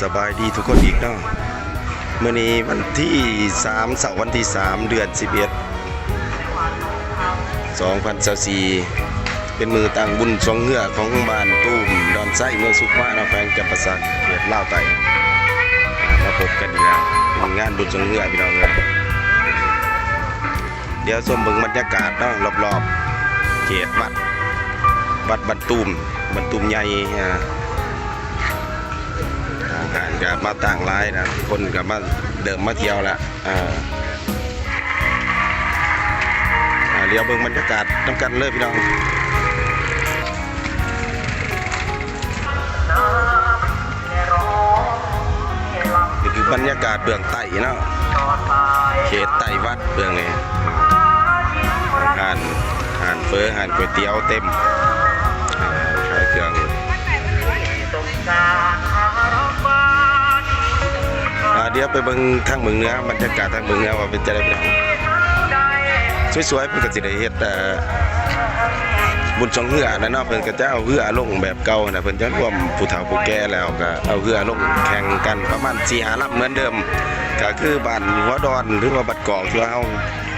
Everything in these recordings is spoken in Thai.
สบายดีทุกคนอีกเนาะเมื่อนี้วันที่3เสาร์วันที่ 3 เดือน 11 2024เป็นมือตั้งบุญทรงเหือของบ้านตูมดอนไส้เมืองสุขมานะแฟงจำปาสักเขตลาไตมาพบกันอีกแล้วเป็นงานบุญทรงเหือพี่น้องเลยเดี๋ยวชมเบิ่งบรรยากาศเนาะรอบๆเขตวัดวัดบันตูมบันตูมใหญ่อ่า อาหารก็มาต่างร้ายนะคนก็มาเดิมมาเที่ยวละอ่าเดี๋ยวเบิ่งบรรยากาศน้ำกันเลยพี่น้องนี่คือบรรยากาศเบื้องใต้เนาะเขตไต้วัดเบื้องนี้อาหารอาหารเฟออาหารก๋วยเตี๋ยวเต็มอ่าขายเครื่องอ่า เดี๋ยวไปเบิ่งทางเมืองเหนือบรรยากาศทางเมืองเหนือว่าเป็นจะได้พี่น้องสวยๆเพิ่นก็สิได้เฮ็ดเอ่บุญสองเหือนะเนาะเพิ่นก็จะเอาเหือลงแบบเก่านะเพิ่นจะรวมผู้เฒ่าผู้แก่แล้วก็เอาเหือลงแข่งกันประมาณ4 5ลำเหมือนเดิมก็คือบ้านหัวดอนหรือว่าบัดกอกที่ว่าเฮา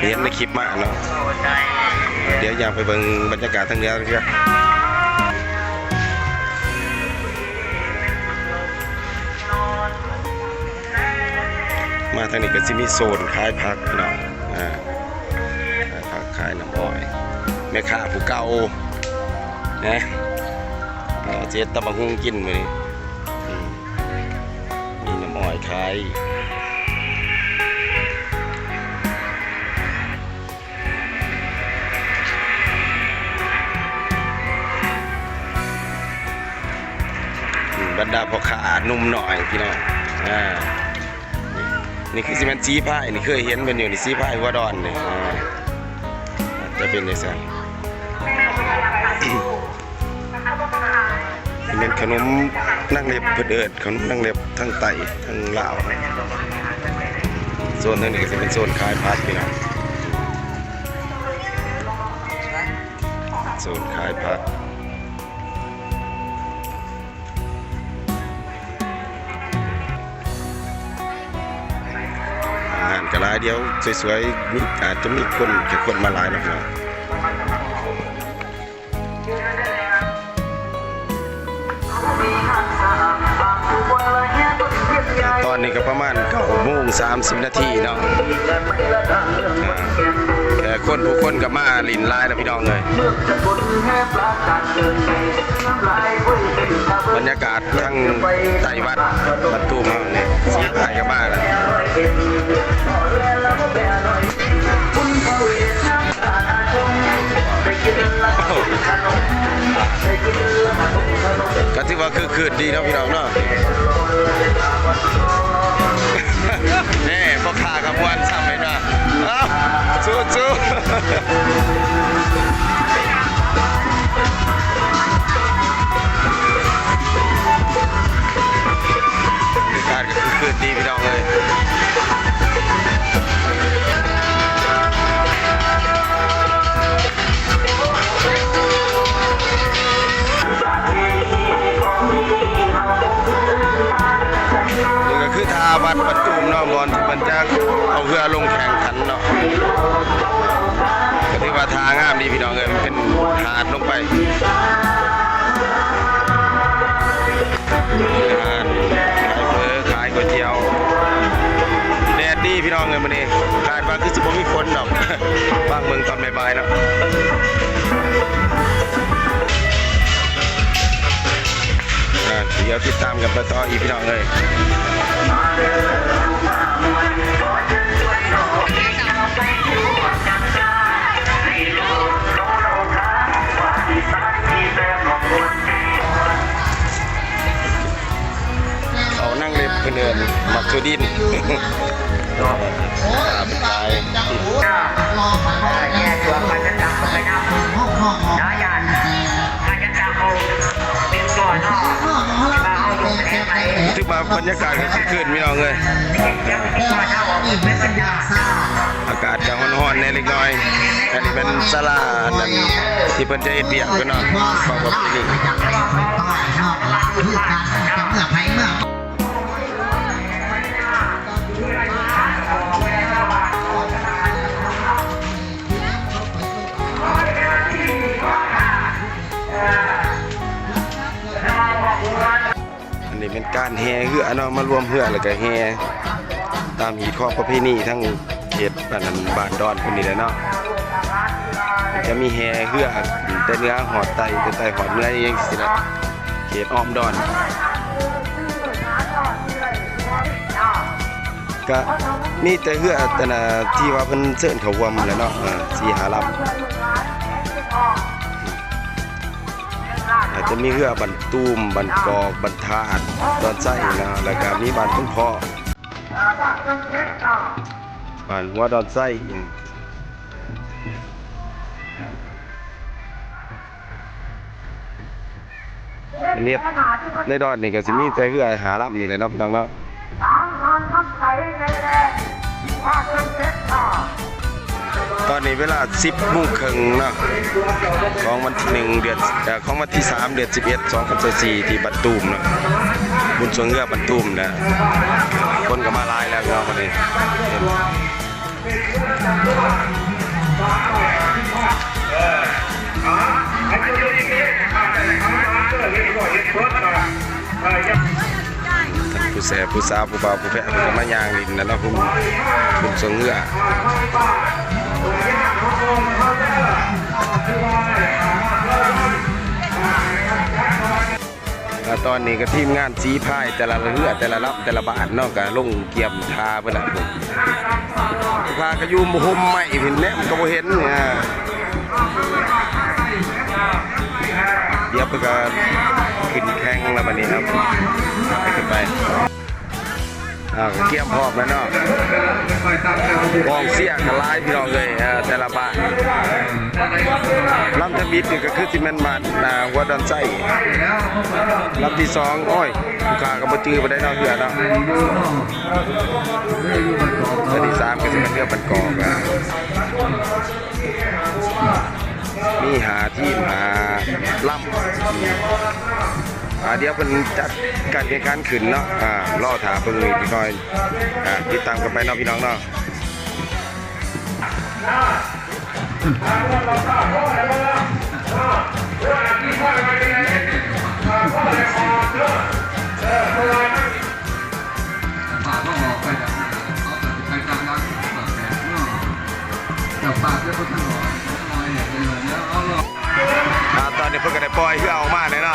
เห็นในคลิปมาเนาะเดี๋ยวอยากไปเบิ่งบรรยากาศทางเหนือกันครับ มาทางนี้ก็จะมีโซนขายผักเนาะอ่าขายผักขายน้ำอ้อยแม่ค้าผู้เก่านะเอาเจ็ดตะบังหุงกินมานี่มีน้ำอ้อยขายบรรดาพ่อค้าหนุ่มหน่อยพี่น้องอ่า นี่คือซีเมนต์ซีพายนี่เคยเห็นเป็นอยู่นี่ซีพายหัวดอนนี่จะเป็นยังไงเป็นขนมนั่งเล็บเพื่อเอิดขนมนั่งเล็บทั้งไตทั้งลาวโซนทางนี้ก็จะเป็นโซนขายพัดพี่น้องโซนขายพัด อาหารกระไรเดียวสวยๆมีอาจจะมีคนแค่คนมาหลายนะครับตอนนี้ก็ประมาณ9โมง30นาทีเนาะอ่าแต่คนผู้คนก็มาลินลายนะพี่น้องเลย รรยากาศทั้งไต้หวัดบัดตูมเนี่ยสีพายก็มาแล้วก็ถือว่าคือคืนดีนะพี่น้องเนาะแน่พ่อค้ากับวันซ้ำเลยนะเอ้าสู้สู้ คืนดีพี่น้องเลยนี่ก็คือทาวัดประตูมนาะบอลที่มันจะเอาเรือลงแข่งขันเนาะก็ที่ว่าทางามดีพี่น้องเอ้ยมันเป็นหาดลงไปหาด องเอ้ยมื้อนี้คาดว่าคือสิบมีฝนดอกบ้างเมืองตอนบ่ายๆเนาะเดี๋ยวติดตามกันไปต่ออีพี่น้องเอ้ยเขานั่งเล็บเพื่อนเอินมักชูดิน ตามตายแยกตัวมันจะจับไปนะน้อยยันมันจะจับเอาเป็นก่อนเนาะมาเอาลงไปไหนถึงมาบรรยากาศก็คือคืนพี่น้องเลยยังมีก่อาะบอกเป็นปัญญาอากาศจะร้อนๆในเล็กน้อย อันนี้เป็นศาลานั่นที่เพิ่นจะเฮ็ดเบียกกันเนาะบอกว่าปีนี้จากไปต่อยนอกหลังคือการจะเมื่อไผเมื่อ การแห่เหือเนาะมารวมเหือแล้วก็แห่ตามหีข้อประเพณีทั้งเขตบ้านนั้นบ้านดอนคนนี้แหละเนาะจะมีแห่เหือแต่เนื้อหอดไตแต่ไตหอดเนื้อเองสิละเขตอ้อมดอนก็มีแต่เหือแต่นะที่ว่าเพิ่นเชิญเขาวมแล้วเนาะสีหาลำ จะมีเหือบันตูมบันกอกบันทาดดอนไส้นะแล้วก็มีบันพุ่งพ่อบันหัวดอนไส้อันนี้ในดอนนี่ก็สิมีแต่เหือหาลับนี่เลยเนาะพี่น้องเนาะ อนนี้เวลา 10โมงครึ่งเนาะของวันที่1เดือนเอ่อของวันที่3เดือน11 2024ที่บัดตูมเนาะบุญสวงเงือบัดตูมนะคนก็มาลายแล้วเนาะวันนี้ ผู้แสบผู้สาวผู้บ่าวผู้แพะเพิ่นก็มายางลินนะเนาะคุณบุญสงเงือตอนนี้ก็ทีมงานสีพายแต่ละเรือแต่ละรับแต่ละบาทเนาะก็ลงเกียมทาเพิ่นน่ะผมพาก็อยู่ห่มใหม่เห็นแหนมก็บ่เห็นเนี่ย เดี๋ยวเพิ่นก็ขึ้นแข่งแล้วบัดนี้ครับไปขึ้นไปอ่าเกี่ยมพร้อมแล้วเนาะกองเสียก็หลายพี่น้องเลยเออแต่ละบ้านลำทมิดนี่ก็คือที่แม่นบ้านอ่าวัดดอนไส้ลำที่สองโอ้ยลูกค้าก็บ่จื้อบ่ได้เนาะเหือเนาะลำที่สามก็สิเป็นเรือบันกอกอะ มีหาทีมหาล่ำอ่าเดี๋ยวเป็นจัดการแข่งขันขึ้นเนาะอ่ารอถาเพิ่งอีกหน่อยอ่าติดตามกันไปเนาะพี่น้องเนาะ เพิ่นก็ได้ปล่อยเพื่อเอามาเลยเน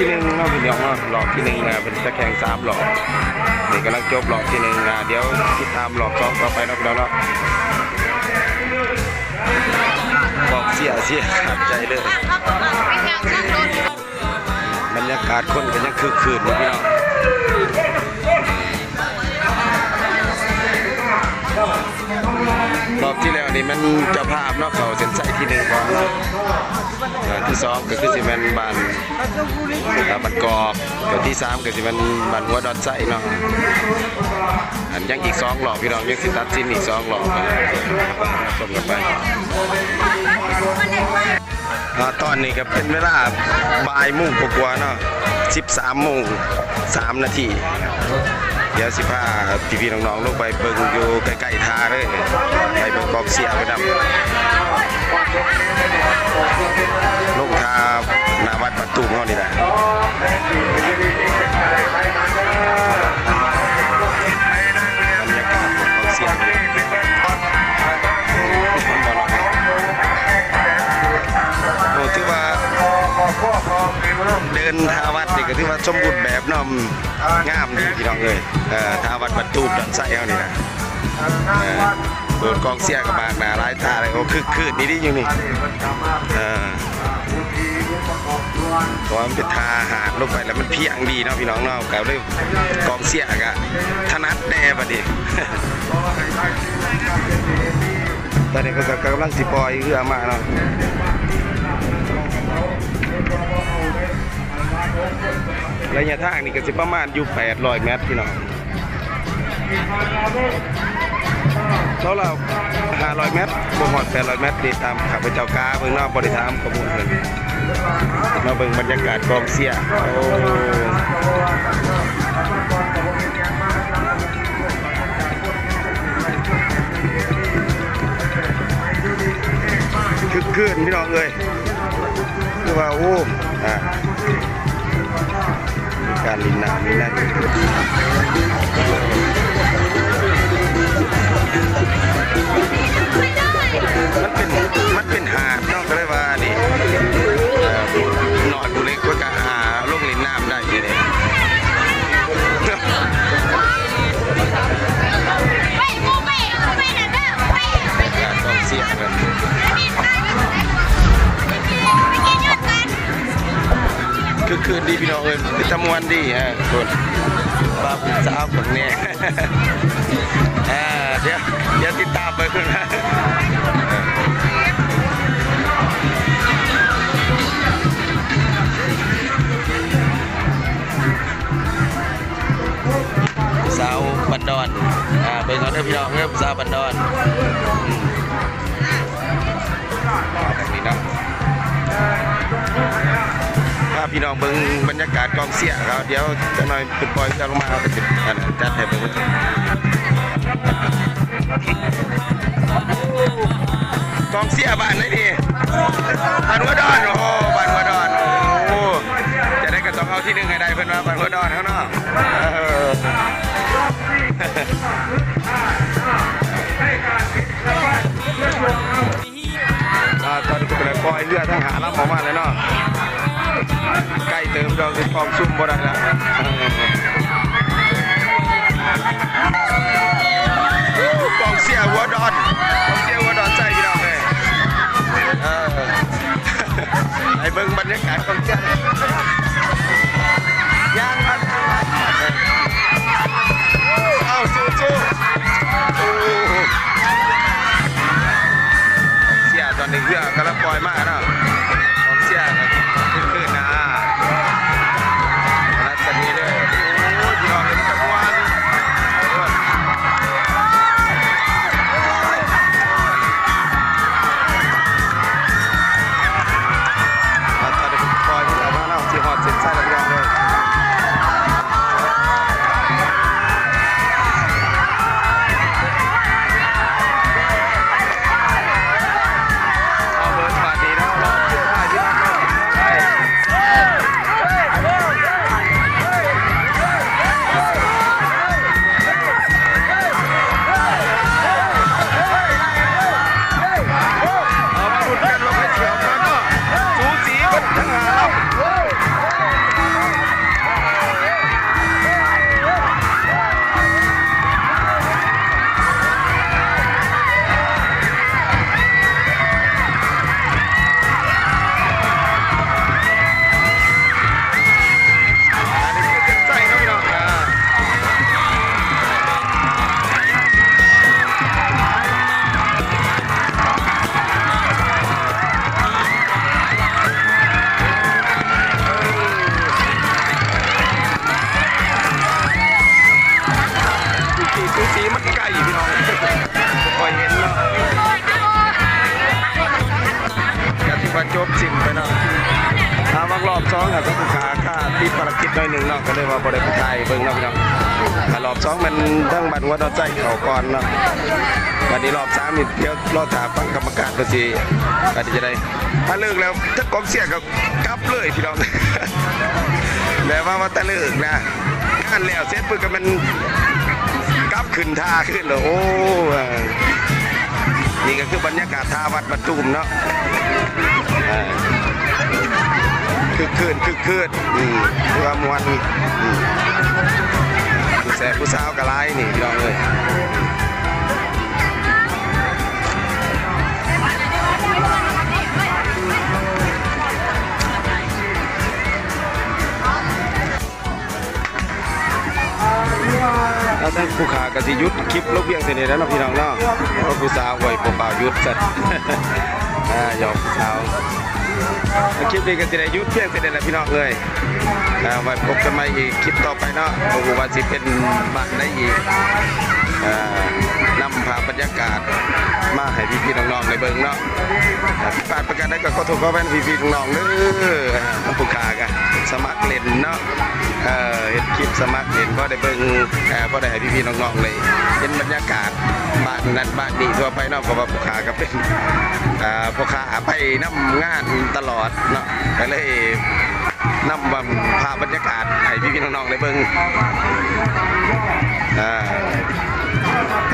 ที่หนึ่งเนาะพี่น้องเนาะรอบที่หนึ่งนะเป็นตะแขงสามรอบนี่กำลังจบรอบที่หนึ่งนะเดี๋ยวติดตามรอบสองต่อไปนะพี่น้องเนาะบอกเสียเสียขาดใจเลยบรรยากาศคนก็ยังคือคืนอยู่พี่น้องรอบที่แล้วนี่มันเจ้าภาพเนาะเขาเส้นใส่ที่หนึ่งก่อน ที่สองก็คือสิแมันบานอ่าบันกอกเดี๋ยวที่สามก็สิแมันบานหัวดอนไส้เนาะอันยังอีกสองหลอกพี่น้องยังสิตัดสินอีกสองหลอกอ่าชมกันไปตอนนี้ก็เป็นเวลาบ่ายโมงกว่าเนาะ13โมง3นาที เดี๋ยวสิพาพี่ๆน้องๆลงไปเบิ่งอยู่ใกล้ๆท่าเลยไปเบิ่งกองเสียไปนำลงท่าหน้าวัดประตูเขานี่แหละ นทาวัดนี่ก็ก็ถือว่าสมบูรณ์แบบเนาะงามดีพี่น้องเอ้ยเอ่อทาวัดประตูดันไส้เฮานี่นะเออโดนกองเสียกับมากหนาลายตาเลยโอ้คือคืนนี่ดิอยู่นี่เออเพราะว่ามันเป็นทาหาดลงไปแล้วมันเพียงดีเนาะพี่น้องเนาะก็เลยกองเสียกะถนัดแน่บัดนี้ตอนนี้ก็กำลังสิปล่อยเรือมาเนาะ ระยะทางนี่ก็สิประมาณอยู่800เมตรพี่น้องเราเรา500เมตรบ่ฮอด800เมตรนี่ตามข้าพเจ้ากาเบิ่งนาะบ่ได้ถามข้อมูลเพิ่นมาเบิ่งบรรยากาศกองเสียโอ้คึกคืนพี่น้องเอ้ยคือว่าโอ้อ่า การลินน้ำนี่นะมัน คือคืนดีพี่น้องเอ้ยเป็นตะมวนดีฮะคนบ้าผู้สาวคนนี้อ่าเดี๋ยวเดี๋ยวติดตามไปคุณนะสาวบันดอน อ่าเบิ่งเอาเด้อพี่น้องเด้อสาวบันดอน พี่น้องเบิ่งบรรยากาศกองเสียครับเดี๋ยวจะหน่อยเป็นปล่อยจะลงมาเอาไปติดอันจัดให้เบิ่งกองเสียบ้านไหนดีบ้านหัวดอนโอ้บ้านหัวดอนโอ้จะได้ก็ต้องเอาที่หนึ่งให้ได้เพิ่อนว่าบ้านหัวดอนเขาเนอออ่าตอนนี้ก็เป็นปล่อยเรือทหารรับออกมาเลยเนาะ ใกล้เติมดอกสิกองซุ่มบ่ได้ล้วกองเสียหัวดอนกองเสียหัวดอนใจพี่น้องเลยไอ้เบิ่งบรรยากาศกองเสียย่างครับเอาสู้สู้เสียตอนนี้เรือกำลังปล่อยมากนะก ทั้งบันวัดเอาใจเขาก่อนเนาะวันนี้รอบสามนี่เดี๋ยวรอบถามฟังกรรมการก็สิก็จะได้ถ้าเลิกแล้วถ้ากองเสียก็กลับเลยพี่น้องแล้วว่าว่าถ้าเลิกนะงานแล้วเสร็จปุ๊บก็มันกลับขึ้นท่าขึ้นเลยโอ้นี่ก็คือบรรยากาศท่าวัดประตูมเนาะคือคืนคือคืนอืมความวนอืม แสบผู้สาวกะไลายนี่พี่น้องเลยแล้วท่านผู้ขากสิยุทธคลิปลบเบี้ยงเสน่ห์แล้วพี่น้องเนาะเพราะผู้สาวไหว้เปล่ายุทธสัตว์หยอกผู้สาว คลิปนี้ก็จะได้ยุดเพียงแต่เดียวแหละพี่น้องเลยอ่าไว้พบกันใหม่อีกคลิปต่อไปเนาะโอ้โหว่าสิเป็นบ้านได้อีก นำพาบรรยากาศมาให้พี่ๆน้องๆในเบิงเนาะอ่าผ่านประกันได้ก็ขอโทษขอแฟนพี่ๆน้องๆเด้อน้ำผู้ขากันสมัครเล่นเนาะเอ่อเฮ็ดคลิปสมัครเล่นพอได้เบิงเอ่อพอได้ให้พี่ๆน้องๆเลยเห็นบรรยากาศบ้านนั้นบ้านนี้ทั่วไปเนาะเพราะว่าผู้ขาก็เป็นอ่าพ่อค้าไปนำงานตลอดเนาะก็เลยนำบบภาพบรรยากาศให้พี่ๆน้องๆได้เบิงอ่า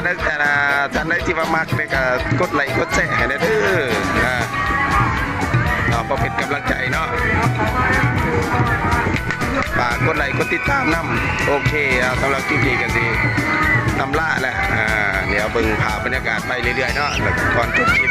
ท่านใดแต่ละท่านใดที่ว่ามักเนี่ยก็กดไลค์กดแชร์ให้ได้เด้ออ่าเอาพอเป็นกำลังใจเนาะฝากกดไลค์กดติดตามนํโอเคเอาสำหรับคลิปนี้กันสิตำล่าแหละอ่าเดี๋ยวเบิ่งภาพบรรยากาศไปเรื่อยๆเนาะแล้วก่อนจบคลิป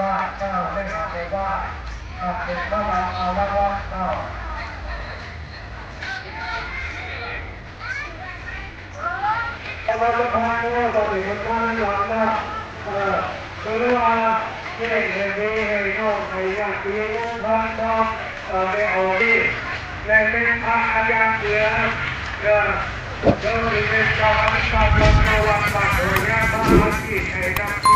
บ้านเจ้าเลขาในบ้านนักเป็นบ้านเอาและวัดเจ้าเอาละวัดทางว่าตอนนี้มันมาหลังนะเออคือว่าเย่เรีย่เย่โน่ไอ้ยาตีโน่บ้านเจ้าเออได้เอาดีและเป็นพระอาจารย์เสือเออเจ้าเป็นเจ้าอธิการบดีวันบัตรโดยยาบ้านที่ให้กับที่บ้าน